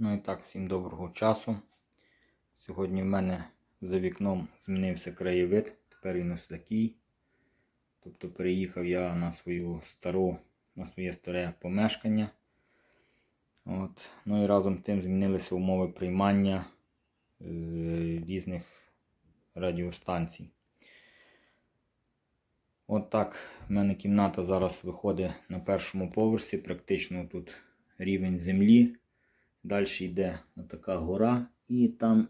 Ну і так, всім доброго часу. Сьогодні в мене за вікном змінився краєвид. Тепер він ось такий. Тобто переїхав я на свою стару, на своє старе помешкання. От. Ну і разом з тим змінилися умови приймання е, різних радіостанцій. От так, в мене кімната зараз виходить на першому поверсі, практично тут рівень землі. Далі йде така гора, і там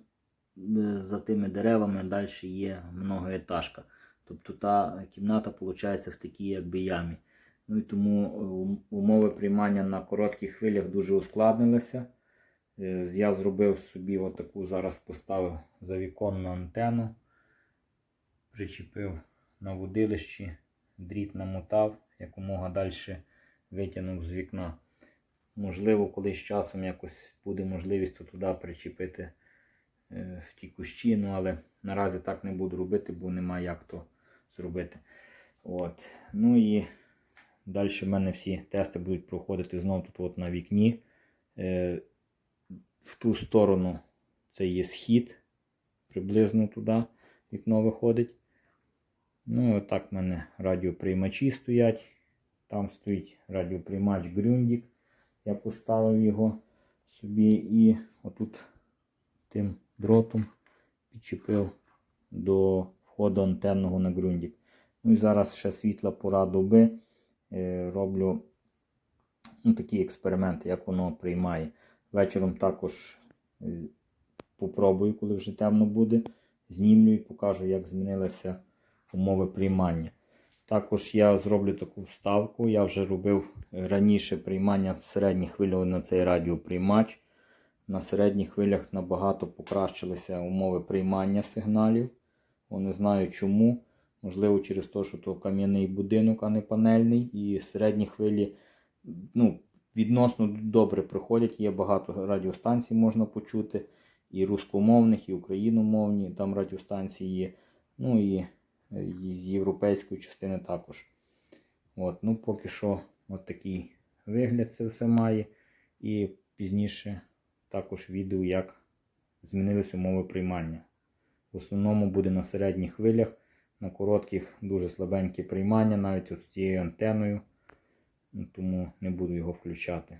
е, за тими деревами далі є многоетажка. Тобто та кімната виходить в такій якби ямі. Ну і тому е, умови приймання на коротких хвилях дуже ускладнилися. Е, Я зробив собі отаку зараз поставив завіконну антенну, причепив на водилищі, дріт намотав, якомога далі витягнув з вікна. Можливо, колись часом якось буде можливість туди причепити е, в ті кущі, ну але наразі так не буду робити, бо немає як то зробити. От. Ну і далі в мене всі тести будуть проходити знову тут от на вікні. Е, в ту сторону це є схід, приблизно туди вікно виходить. Ну, отак в мене радіоприймачі стоять. Там стоїть радіоприймач Грюндік. Я поставив його собі і отут тим дротом підчепив до входу антенного на ґрунтик. Ну і зараз ще світла пора доби. Е, роблю ну, такі експерименти, як воно приймає. Вечором також е, попробую, коли вже темно буде. Знімлю і покажу, як змінилися умови приймання. Також я зроблю таку вставку. Я вже робив раніше приймання середніх хвиль на цей радіоприймач. На середніх хвилях набагато покращилися умови приймання сигналів. О, Не знаю чому. Можливо, через те, що то кам'яний будинок, а не панельний. І середні хвилі ну, відносно добре проходять. Є багато радіостанцій можна почути. І рускомовних, і україномовні там радіостанції є. Ну і е, з європейської частини також. От, ну Поки що от такий вигляд це все має. І пізніше також відео, як змінились умови приймання. В основному буде на середніх хвилях, на коротких дуже слабенькі приймання, навіть от з цією антеною. Ну, Тому не буду його включати.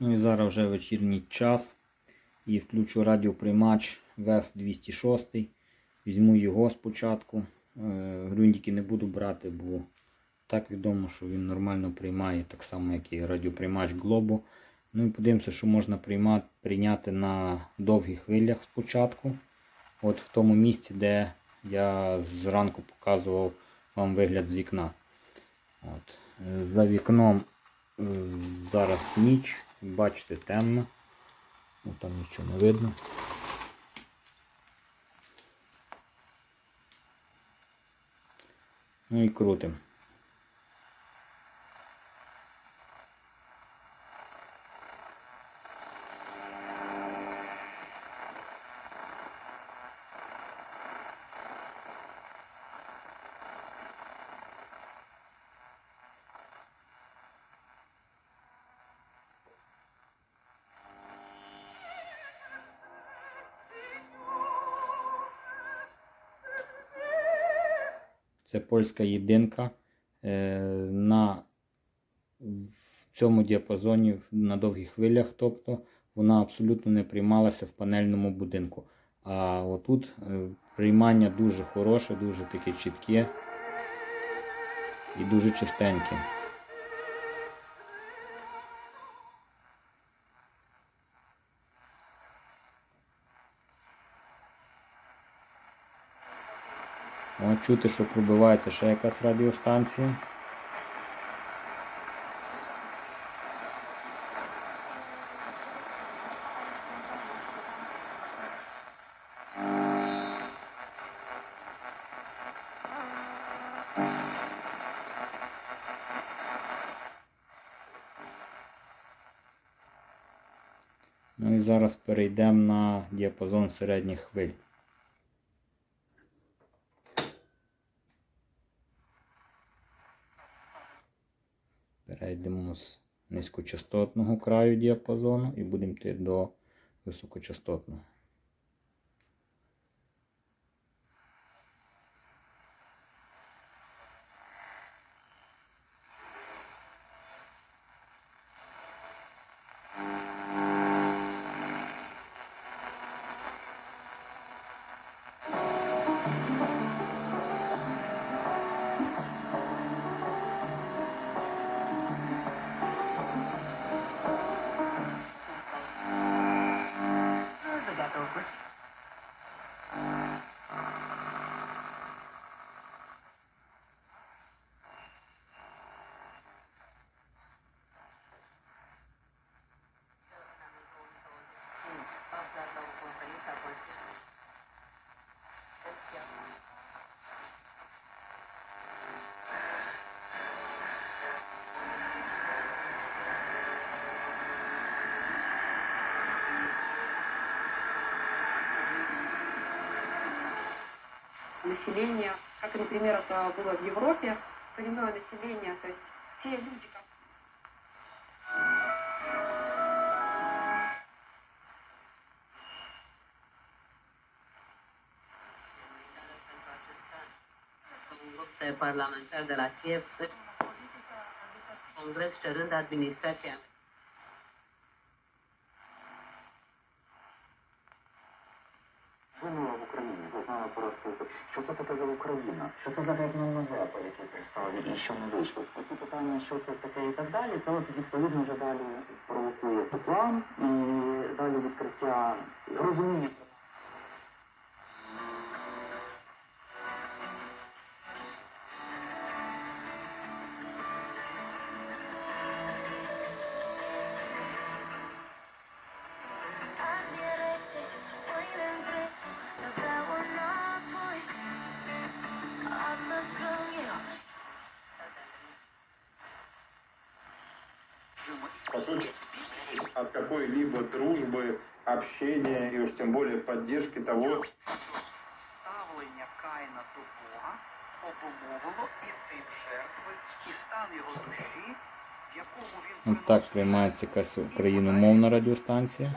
Ну і зараз вже вечірній час. І включу радіоприймач VF206. Візьму його спочатку. Е, Грюндики не буду брати, бо так відомо, що він нормально приймає, так само, як і радіоприймач Globo. Ну і подивимося, що можна приймати, прийняти на довгих хвилях спочатку. От в тому місці, де я зранку показував вам вигляд з вікна. От. За вікном е, зараз ніч, бачите, темно. Ну, там нічого не видно. Ну і крутим. Це польська єдинка. Е, На цьому діапазоні на довгих хвилях, тобто вона абсолютно не приймалася в панельному будинку. А отут е, приймання дуже хороше, дуже таке чітке і дуже чистеньке. О, чути, що пробивається ще якась радіостанція. Ну і зараз перейдемо на діапазон середніх хвиль. Перейдемо з низькочастотного краю діапазону і будемо йти до високочастотного. Население, как, например, это было в Европе, коренное население, то есть те люди, как grup de la Kiev, congres cerând administrația. Винула в Україні, ви знали про це. Що це таке за Україна? Що це за регіональна по якій представлені, і що не вийшло? Такі питання, що це таке і так далі, це от відповідно вже далі спровокує план і далі відкриття розуміння. По сути, от какой-либо дружбы, общения и уж тем более поддержки того, ставлення Каїна до Бога обумовило і в жертви і стан його душі, в якому він так приймається якась україномовна радіостанція.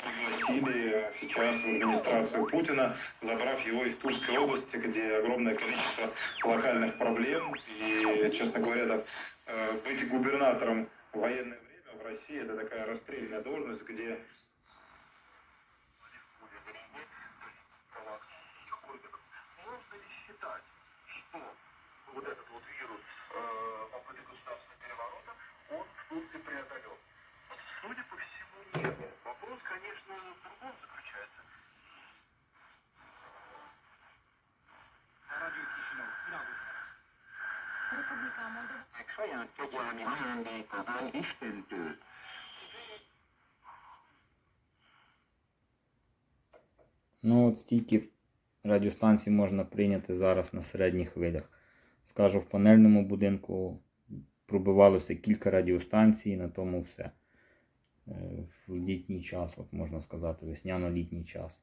Пригласили сейчас в администрацию Путина, забрав его из Тульской области, где огромное количество локальных проблем. И, честно говоря, да, э, быть губернатором в военное время в России это такая расстрельная должность, где вот этот вот вирус э, попытки государственного переворота, он в Турции преодолен? Судя по всему, нет. Вопрос, конечно, в другом заключается. Радио Кишинев, Радио Egy saját kegyelmi ajándéka van Istentől. Ну от стільки радіостанцій можна прийняти зараз на середніх хвилях. Скажу, в панельному будинку пробивалося кілька радіостанцій, на тому все. Е, В літній час, от можна сказати, весняно-літній час.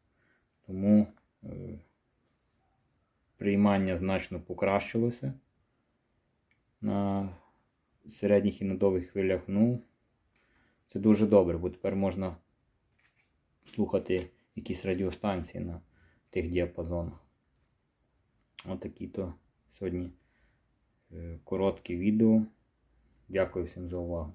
Тому е, приймання значно покращилося на середніх і на довгих хвилях. Ну, це дуже добре, бо тепер можна слухати якісь радіостанції на тих діапазонах. Отакі то сьогодні е, короткі відео. Дякую всім за увагу.